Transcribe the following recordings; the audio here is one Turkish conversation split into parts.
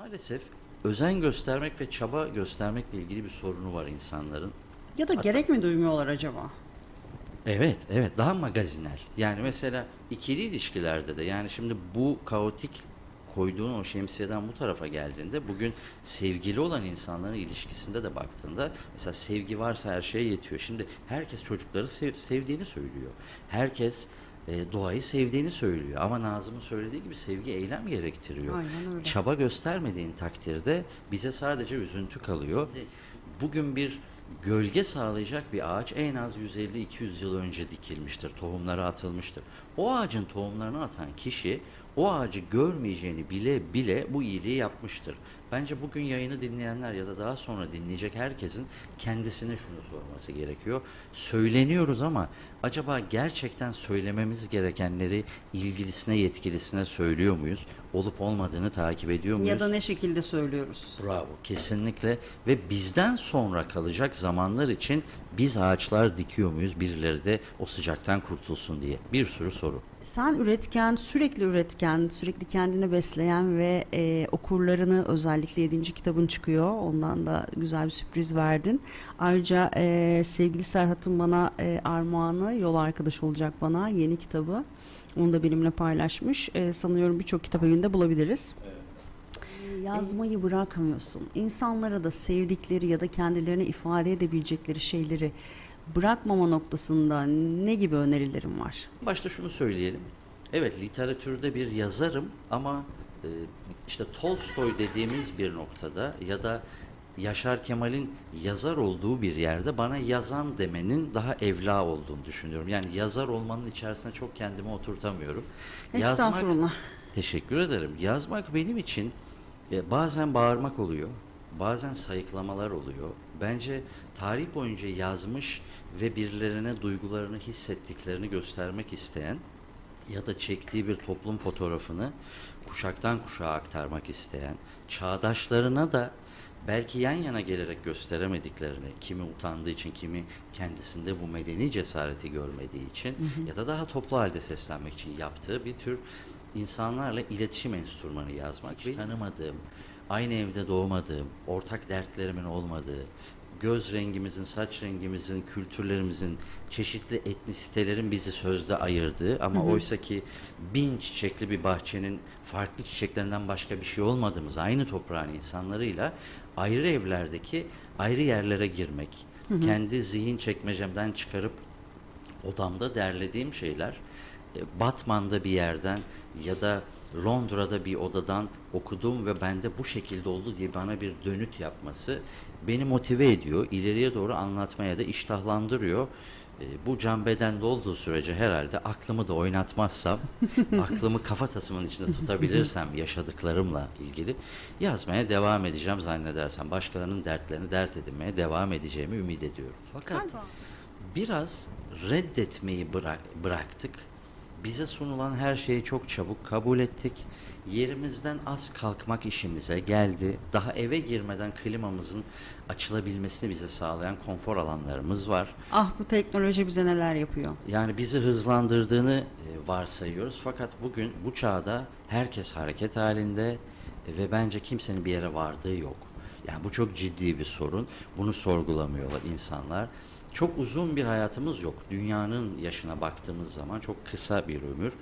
Maalesef özen göstermek ve çaba göstermekle ilgili bir sorunu var insanların. Ya da gerek mi duymuyorlar acaba? Evet, evet daha magazinel. Yani mesela ikili ilişkilerde de yani şimdi bu kaotik koyduğun o şemsiyeden bu tarafa geldiğinde bugün sevgili olan insanların ilişkisinde de baktığında mesela sevgi varsa her şeye yetiyor. Şimdi herkes çocukları sev- sevdiğini söylüyor. Herkes e, doğayı sevdiğini söylüyor. Ama Nazım'ın söylediği gibi sevgi eylem gerektiriyor. Aynen öyle. Çaba göstermediğin takdirde bize sadece üzüntü kalıyor. Bugün bir gölge sağlayacak bir ağaç en az 150-200 yıl önce dikilmiştir. Tohumları atılmıştır. O ağacın tohumlarını atan kişi o ağacı görmeyeceğini bile bile bu iyiliği yapmıştır. Bence bugün yayını dinleyenler ya da daha sonra dinleyecek herkesin kendisine şunu sorması gerekiyor. Söyleniyoruz ama acaba gerçekten söylememiz gerekenleri ilgilisine yetkilisine söylüyor muyuz? Olup olmadığını takip ediyor muyuz? Ya da ne şekilde söylüyoruz? Bravo kesinlikle ve bizden sonra kalacak zamanlar için biz ağaçlar dikiyor muyuz birileri de o sıcaktan kurtulsun diye bir sürü soru. Sen üretken, sürekli üretken, sürekli kendini besleyen ve e, okurlarını özellikle 7. kitabın çıkıyor. Ondan da güzel bir sürpriz verdin. Ayrıca e, sevgili Serhat'ın bana e, armağanı, yol arkadaş olacak bana yeni kitabı. Onu da benimle paylaşmış. E, sanıyorum birçok kitap evinde bulabiliriz. Yazmayı bırakmıyorsun. İnsanlara da sevdikleri ya da kendilerine ifade edebilecekleri şeyleri bırakmama noktasında ne gibi önerilerin var? Başta şunu söyleyelim. Evet literatürde bir yazarım ama e, işte Tolstoy dediğimiz bir noktada ya da Yaşar Kemal'in yazar olduğu bir yerde bana yazan demenin daha evla olduğunu düşünüyorum. Yani yazar olmanın içerisine çok kendimi oturtamıyorum. Estağfurullah. Teşekkür ederim. Yazmak benim için e, bazen bağırmak oluyor, bazen sayıklamalar oluyor. Bence tarih boyunca yazmış ve birilerine duygularını hissettiklerini göstermek isteyen ya da çektiği bir toplum fotoğrafını kuşaktan kuşağa aktarmak isteyen, çağdaşlarına da belki yan yana gelerek gösteremediklerini, kimi utandığı için, kimi kendisinde bu medeni cesareti görmediği için ya da daha toplu halde seslenmek için yaptığı bir tür insanlarla iletişim enstrümanı yazmak. Hiç tanımadığım, aynı evde doğmadığım, ortak dertlerimin olmadığı, göz rengimizin, saç rengimizin, kültürlerimizin, çeşitli etnisitelerin bizi sözde ayırdığı ama oysa ki bin çiçekli bir bahçenin farklı çiçeklerinden başka bir şey olmadığımız aynı toprağın insanlarıyla ayrı evlerdeki ayrı yerlere girmek, kendi zihin çekmecemden çıkarıp odamda derlediğim şeyler e, Batman'da bir yerden ya da Londra'da bir odadan okudum ve bende bu şekilde oldu diye bana bir dönüt yapması beni motive ediyor. ileriye doğru anlatmaya da iştahlandırıyor. E, Bu can bedende olduğu sürece herhalde aklımı da oynatmazsam, aklımı kafatasımın içinde tutabilirsem yaşadıklarımla ilgili yazmaya devam edeceğim zannedersem. Başkalarının dertlerini dert edinmeye devam edeceğimi ümit ediyorum. Fakat biraz reddetmeyi bırak, bıraktık. Bize sunulan her şeyi çok çabuk kabul ettik. Yerimizden az kalkmak işimize geldi. Daha eve girmeden klimamızın açılabilmesini bize sağlayan konfor alanlarımız var. Ah bu teknoloji bize neler yapıyor. Yani bizi hızlandırdığını e, varsayıyoruz. Fakat bugün bu çağda herkes hareket halinde e, ve bence kimsenin bir yere vardığı yok. Yani bu çok ciddi bir sorun. Bunu sorgulamıyorlar insanlar. Çok uzun bir hayatımız yok. Dünyanın yaşına baktığımız zaman çok kısa bir ömür.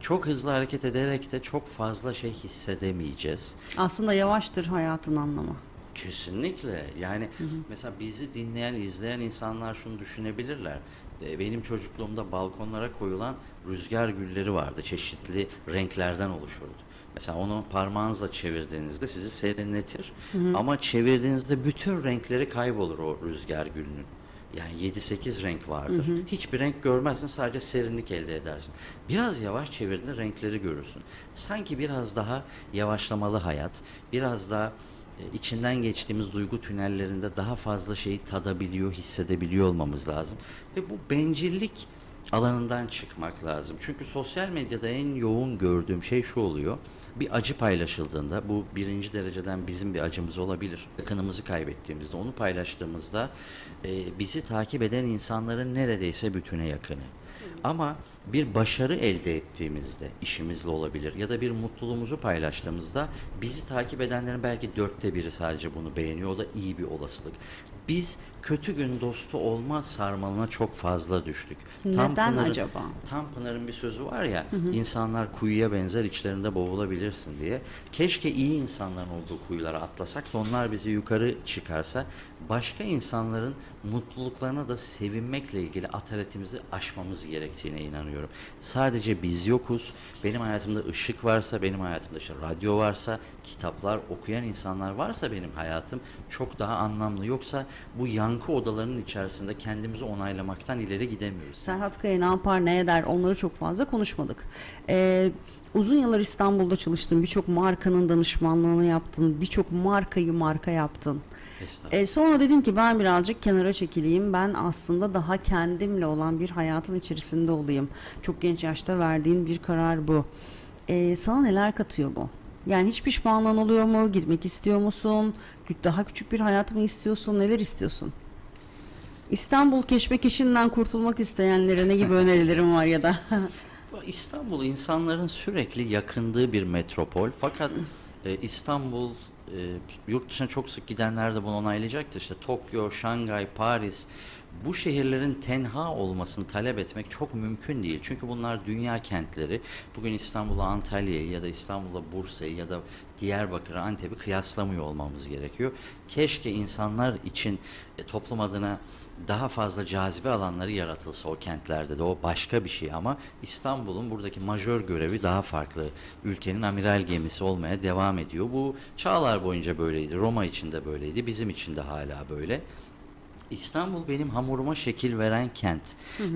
Çok hızlı hareket ederek de çok fazla şey hissedemeyeceğiz. Aslında yavaştır hayatın anlamı. Kesinlikle. Yani mesela bizi dinleyen, izleyen insanlar şunu düşünebilirler. E, Benim çocukluğumda balkonlara koyulan rüzgar gülleri vardı. Çeşitli renklerden oluşurdu. Mesela onu parmağınızla çevirdiğinizde sizi serinletir. Ama çevirdiğinizde bütün renkleri kaybolur o rüzgar gülünün. Yani 7-8 renk vardır. Hiçbir renk görmezsin sadece serinlik elde edersin. Biraz yavaş çevirdiğinde renkleri görürsün. Sanki biraz daha yavaşlamalı hayat, biraz daha e, içinden geçtiğimiz duygu tünellerinde daha fazla şeyi tadabiliyor, hissedebiliyor olmamız lazım. Ve bu bencillik alanından çıkmak lazım. Çünkü sosyal medyada en yoğun gördüğüm şey şu oluyor. Bir acı paylaşıldığında bu birinci dereceden bizim bir acımız olabilir. Yakınımızı kaybettiğimizde onu paylaştığımızda e, bizi takip eden insanların neredeyse bütüne yakını. Ama bir başarı elde ettiğimizde işimizle olabilir ya da bir mutluluğumuzu paylaştığımızda bizi takip edenlerin belki dörtte biri sadece bunu beğeniyor. O da iyi bir olasılık. Biz kötü gün dostu olma sarmalına çok fazla düştük. Neden Pınar'ın- acaba? Tam Pınar'ın bir sözü var ya, insanlar kuyuya benzer içlerinde boğulabilirsin diye. Keşke iyi insanların olduğu kuyulara atlasak da onlar bizi yukarı çıkarsa, başka insanların mutluluklarına da sevinmekle ilgili ataletimizi aşmamız gerektiğine inanıyorum. Sadece biz yokuz. Benim hayatımda ışık varsa, benim hayatımda işte radyo varsa, kitaplar okuyan insanlar varsa benim hayatım çok daha anlamlı. Yoksa bu yankı odalarının içerisinde kendimizi onaylamaktan ileri gidemiyoruz. Serhat Kaya ne yapar ne eder onları çok fazla konuşmadık. Ee, uzun yıllar İstanbul'da çalıştın. Birçok markanın danışmanlığını yaptın. Birçok markayı marka yaptın. Ee, sonra dedin ki ben birazcık kenara çekileyim. Ben aslında daha kendimle olan bir hayatın içerisinde olayım. Çok genç yaşta verdiğin bir karar bu. Ee, sana neler katıyor bu? Yani hiç pişmanlığın oluyor mu? Gitmek istiyor musun? Daha küçük bir hayat mı istiyorsun? Neler istiyorsun? İstanbul keşmekeşinden kurtulmak isteyenlere ne gibi önerilerim var ya da? İstanbul insanların sürekli yakındığı bir metropol. Fakat e, İstanbul e, yurt dışına çok sık gidenler de bunu onaylayacaktır. İşte Tokyo, Şangay, Paris bu şehirlerin tenha olmasını talep etmek çok mümkün değil. Çünkü bunlar dünya kentleri. Bugün İstanbul'la Antalya'yı ya da İstanbul'la Bursa'yı ya da Diyarbakır'ı, Antep'i kıyaslamıyor olmamız gerekiyor. Keşke insanlar için e, toplum adına daha fazla cazibe alanları yaratılsa o kentlerde de o başka bir şey ama İstanbul'un buradaki majör görevi daha farklı. Ülkenin amiral gemisi olmaya devam ediyor. Bu çağlar boyunca böyleydi. Roma için de böyleydi. Bizim için de hala böyle. İstanbul benim hamuruma şekil veren kent.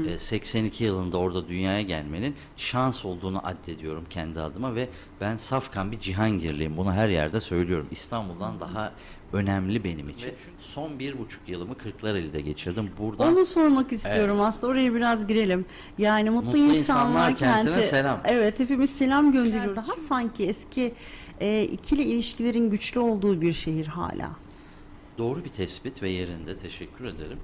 Ee, 82 yılında orada dünyaya gelmenin şans olduğunu addediyorum kendi adıma ve ben safkan bir cihangirliyim. Bunu her yerde söylüyorum. İstanbul'dan daha önemli benim için. son bir buçuk yılımı Kırklareli'de geçirdim. Buradan Onu sormak istiyorum aslında oraya biraz girelim. Yani Mutlu, Mutlu İnsanlar, İnsanlar Kenti'ne Kenti. selam. Evet hepimiz selam gönderiyoruz. Daha sanki eski e, ikili ilişkilerin güçlü olduğu bir şehir hala. Doğru bir tespit ve yerinde teşekkür ederim.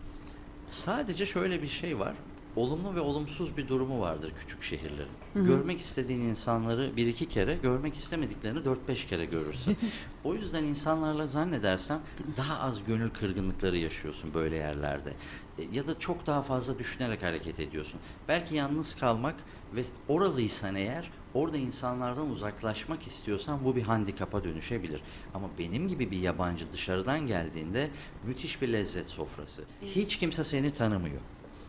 Sadece şöyle bir şey var. Olumlu ve olumsuz bir durumu vardır küçük şehirlerin. Görmek istediğin insanları bir iki kere, görmek istemediklerini dört beş kere görürsün. o yüzden insanlarla zannedersem daha az gönül kırgınlıkları yaşıyorsun böyle yerlerde. E, Ya da çok daha fazla düşünerek hareket ediyorsun. Belki yalnız kalmak ve oralıysan eğer orada insanlardan uzaklaşmak istiyorsan bu bir handikapa dönüşebilir. Ama benim gibi bir yabancı dışarıdan geldiğinde müthiş bir lezzet sofrası. Hiç kimse seni tanımıyor.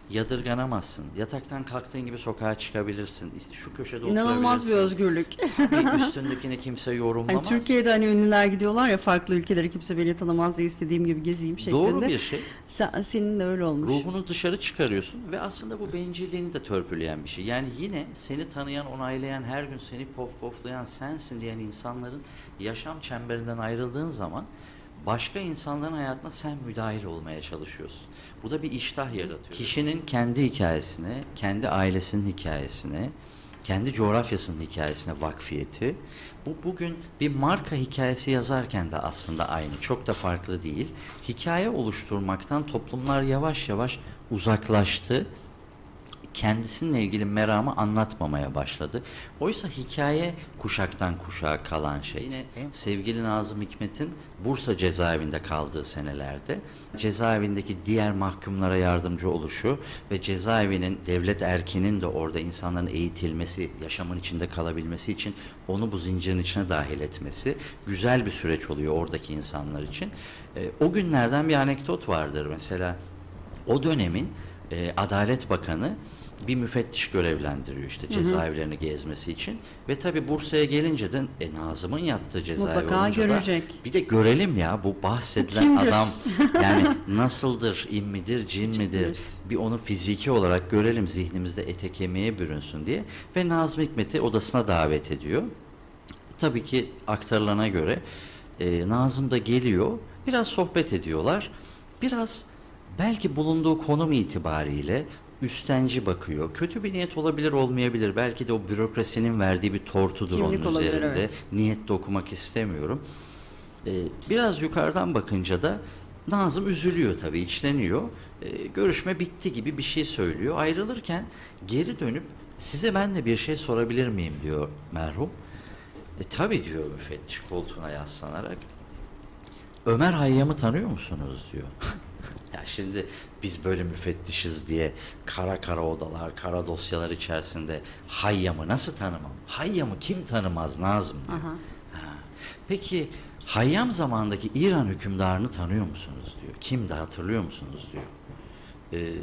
Yadırganamazsın. Yataktan kalktığın gibi sokağa çıkabilirsin. Şu köşede İnanılmaz bir özgürlük. Bir üstündekini kimse Hani yorumlamaz. Türkiye'de hani ünlüler gidiyorlar ya farklı ülkelere kimse beni tanımaz diye istediğim gibi gezeyim şeklinde. Doğru bir şey. Sen, senin de öyle olmuş. Ruhunu dışarı çıkarıyorsun ve aslında bu bencilliğini de törpüleyen bir şey. Yani yine seni tanıyan, onaylayan, her gün seni pof poflayan sensin diyen insanların yaşam çemberinden ayrıldığın zaman başka insanların hayatına sen müdahil olmaya çalışıyorsun. Bu da bir iştah yaratıyor. Kişinin kendi hikayesine, kendi ailesinin hikayesine, kendi coğrafyasının hikayesine vakfiyeti. Bu bugün bir marka hikayesi yazarken de aslında aynı. Çok da farklı değil. Hikaye oluşturmaktan toplumlar yavaş yavaş uzaklaştı. Kendisininle ilgili meramı anlatmamaya başladı. Oysa hikaye kuşaktan kuşağa kalan şey. Yine sevgili Nazım Hikmet'in Bursa cezaevinde kaldığı senelerde cezaevindeki diğer mahkumlara yardımcı oluşu ve cezaevinin devlet erkinin de orada insanların eğitilmesi, yaşamın içinde kalabilmesi için onu bu zincirin içine dahil etmesi güzel bir süreç oluyor oradaki insanlar için. E, o günlerden bir anekdot vardır mesela. O dönemin e, Adalet Bakanı bir müfettiş görevlendiriyor işte cezaevlerini gezmesi için. Ve tabi Bursa'ya gelince de e, Nazım'ın yattığı cezaevi Mutlaka olunca da görecek. bir de görelim ya bu bahsedilen Kimdir? adam yani nasıldır, in midir, cin midir? Bir onu fiziki olarak görelim zihnimizde ete kemiğe bürünsün diye. Ve Nazım Hikmet'i odasına davet ediyor. Tabii ki aktarılana göre e, Nazım da geliyor. Biraz sohbet ediyorlar. Biraz belki bulunduğu konum itibariyle üstenci bakıyor. Kötü bir niyet olabilir olmayabilir. Belki de o bürokrasinin verdiği bir tortudur Kimlik onun olabilir, üzerinde. evet. Niyette okumak istemiyorum. Ee, biraz yukarıdan bakınca da Nazım üzülüyor tabii, içleniyor. Ee, görüşme bitti gibi bir şey söylüyor. Ayrılırken geri dönüp size ben de bir şey sorabilir miyim diyor merhum. E tabii diyor müfettiş koltuğuna yaslanarak. Ömer Hayyam'ı tanıyor musunuz diyor. şimdi biz böyle müfettişiz diye kara kara odalar, kara dosyalar içerisinde Hayyam'ı nasıl tanımam? Hayyam'ı kim tanımaz Nazım diyor. Ha. Peki Hayyam zamandaki İran hükümdarını tanıyor musunuz diyor. Kimdi hatırlıyor musunuz diyor. Ee,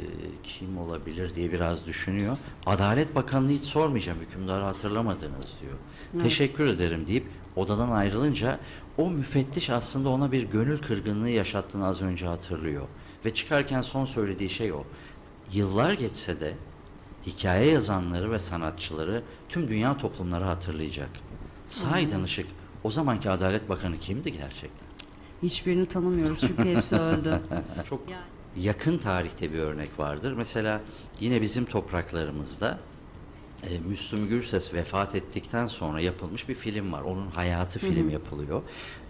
kim olabilir diye biraz düşünüyor. Adalet Bakanlığı hiç sormayacağım hükümdarı hatırlamadınız diyor. Evet. Teşekkür ederim deyip odadan ayrılınca o müfettiş aslında ona bir gönül kırgınlığı yaşattığını az önce hatırlıyor. Ve çıkarken son söylediği şey o. Yıllar geçse de hikaye yazanları ve sanatçıları tüm dünya toplumları hatırlayacak. Sahiden Işık o zamanki Adalet Bakanı kimdi gerçekten? Hiçbirini tanımıyoruz çünkü hepsi öldü. Çok yakın tarihte bir örnek vardır. Mesela yine bizim topraklarımızda e, Müslüm Gürses vefat ettikten sonra yapılmış bir film var. Onun hayatı film yapılıyor.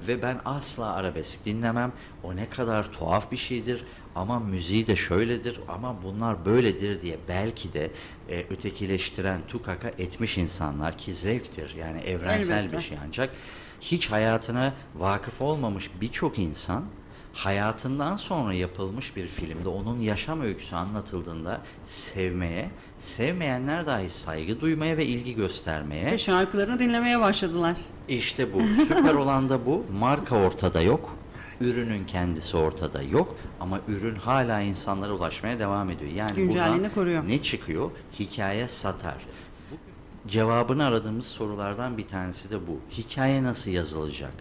Ve ben asla arabesk dinlemem. O ne kadar tuhaf bir şeydir. Ama müziği de şöyledir. Ama bunlar böyledir diye belki de e, ötekileştiren tukaka etmiş insanlar ki zevktir. Yani evrensel Elbette. bir şey ancak hiç hayatına vakıf olmamış birçok insan hayatından sonra yapılmış bir filmde onun yaşam öyküsü anlatıldığında sevmeye, sevmeyenler dahi saygı duymaya ve ilgi göstermeye Ve şarkılarını dinlemeye başladılar. işte bu. Süper olan da bu. Marka ortada yok. Ürünün kendisi ortada yok ama ürün hala insanlara ulaşmaya devam ediyor. Yani Güncelliğini koruyor. ne çıkıyor? Hikaye satar. Cevabını aradığımız sorulardan bir tanesi de bu. Hikaye nasıl yazılacak?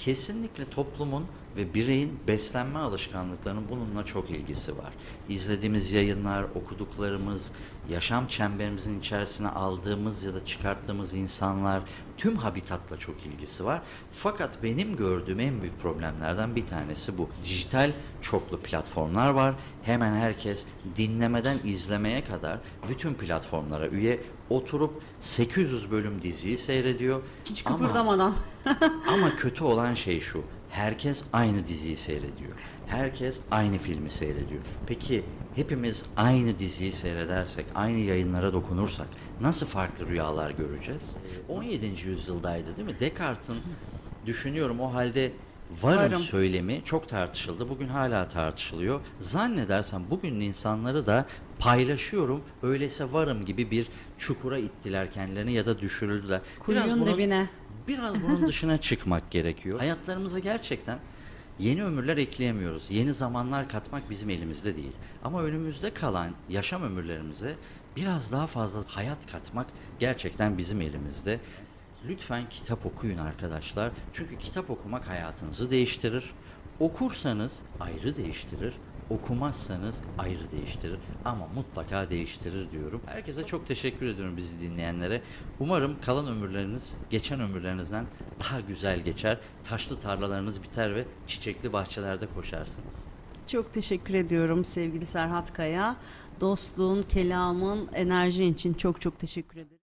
Kesinlikle toplumun ve bireyin beslenme alışkanlıklarının bununla çok ilgisi var. İzlediğimiz yayınlar, okuduklarımız, yaşam çemberimizin içerisine aldığımız ya da çıkarttığımız insanlar tüm habitatla çok ilgisi var. Fakat benim gördüğüm en büyük problemlerden bir tanesi bu. Dijital çoklu platformlar var. Hemen herkes dinlemeden izlemeye kadar bütün platformlara üye oturup 800 bölüm diziyi seyrediyor. Hiç Ama- kıpırdamadan. ama kötü olan şey şu. Herkes aynı diziyi seyrediyor. Herkes aynı filmi seyrediyor. Peki hepimiz aynı diziyi seyredersek, aynı yayınlara dokunursak nasıl farklı rüyalar göreceğiz? 17. yüzyıldaydı değil mi? Descartes'in düşünüyorum o halde varım, Varım. söylemi çok tartışıldı. Bugün hala tartışılıyor. Zannedersem bugünün insanları da paylaşıyorum öyleyse varım gibi bir çukura ittiler kendilerini ya da düşürüldüler. Kuyunun bunun- dibine. Biraz bunun dışına çıkmak gerekiyor. Hayatlarımıza gerçekten yeni ömürler ekleyemiyoruz. Yeni zamanlar katmak bizim elimizde değil. Ama önümüzde kalan yaşam ömürlerimize biraz daha fazla hayat katmak gerçekten bizim elimizde. Lütfen kitap okuyun arkadaşlar. Çünkü kitap okumak hayatınızı değiştirir. Okursanız ayrı değiştirir. Okumazsanız ayrı değiştirir ama mutlaka değiştirir diyorum. Herkese çok teşekkür ediyorum bizi dinleyenlere. Umarım kalan ömürleriniz geçen ömürlerinizden daha güzel geçer. Taşlı tarlalarınız biter ve çiçekli bahçelerde koşarsınız. Çok teşekkür ediyorum sevgili Serhat Kaya. Dostluğun, kelamın, enerjin için çok çok teşekkür ederim.